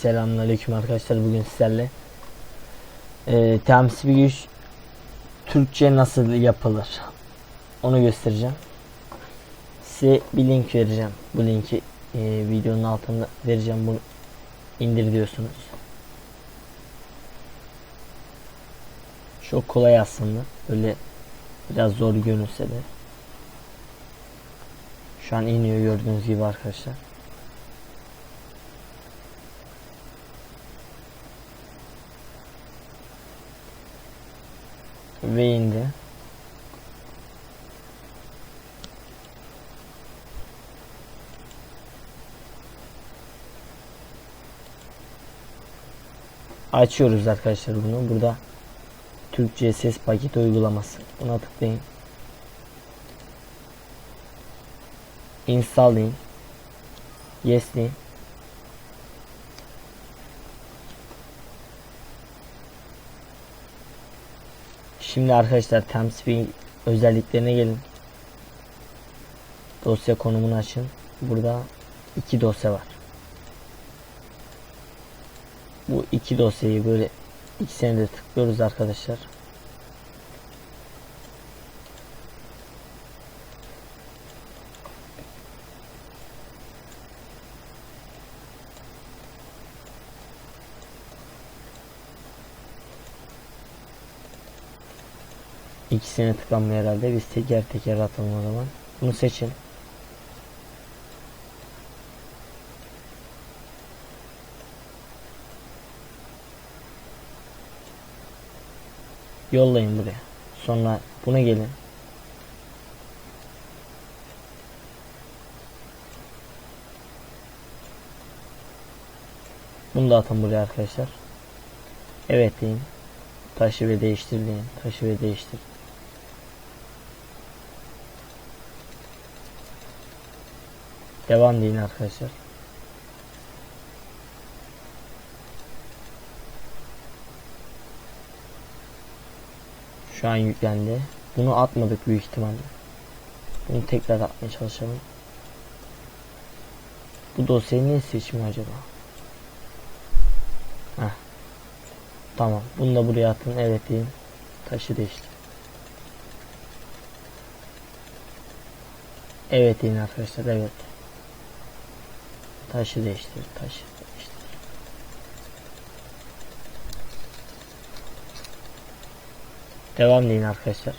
Selamünaleyküm arkadaşlar bugün sizlerle. E, temsil güç Türkçe nasıl yapılır? Onu göstereceğim. Size bir link vereceğim. Bu linki e, videonun altında vereceğim. Bunu indir diyorsunuz. Çok kolay aslında. Böyle biraz zor görünse de. Şu an iniyor gördüğünüz gibi arkadaşlar ve indi. Açıyoruz arkadaşlar bunu. Burada Türkçe ses paket uygulaması. Buna tıklayın. Install. Yes deyin. Şimdi arkadaşlar TeamSpeak özelliklerine gelin. Dosya konumunu açın. Burada iki dosya var. Bu iki dosyayı böyle ikisine de tıklıyoruz arkadaşlar. İkisine tıklanmıyor herhalde. Biz teker teker atalım o zaman. Bunu seçin. Yollayın buraya. Sonra buna gelin. Bunu da atın buraya arkadaşlar. Evet deyin. Taşı ve değiştir deyin. Taşı ve değiştir. Devam deyin arkadaşlar. Şu an yüklendi. Bunu atmadık büyük ihtimalle. Bunu tekrar atmaya çalışalım. Bu dosyayı niye seçmiyor acaba? Heh. Tamam. Bunu da buraya atın. Evet deyin. Taşı değiştir. Evet deyin arkadaşlar. Evet. Taşı değiştir. Taşı değiştir. Devam deyin arkadaşlar.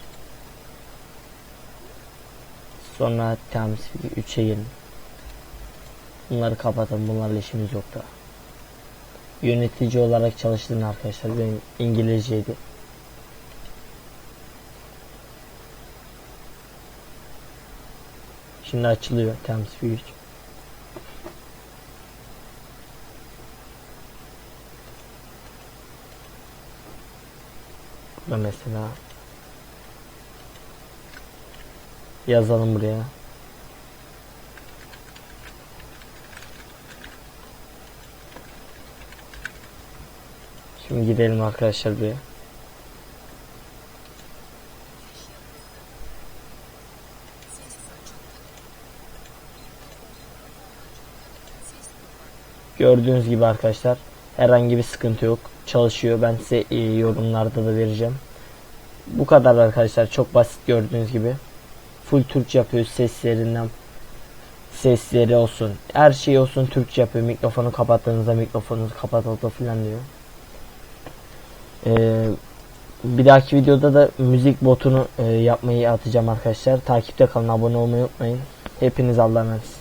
Sonra temsil 3'e gelin. Bunları kapatın. Bunlarla işimiz yok. Yönetici olarak çalıştığın arkadaşlar. Benim İngilizceydi. Şimdi açılıyor temsil 3. mesela yazalım buraya. Şimdi gidelim arkadaşlar buraya. Gördüğünüz gibi arkadaşlar herhangi bir sıkıntı yok. Çalışıyor. Ben size e, yorumlarda da vereceğim. Bu kadar arkadaşlar. Çok basit gördüğünüz gibi. Full Türkçe yapıyor seslerinden sesleri olsun. Her şey olsun Türkçe yapıyor. Mikrofonu kapattığınızda mikrofonu kapatıldı falan diyor. Ee, bir dahaki videoda da müzik botunu e, yapmayı atacağım arkadaşlar. Takipte kalın, abone olmayı unutmayın. Hepiniz Allah'a emanet.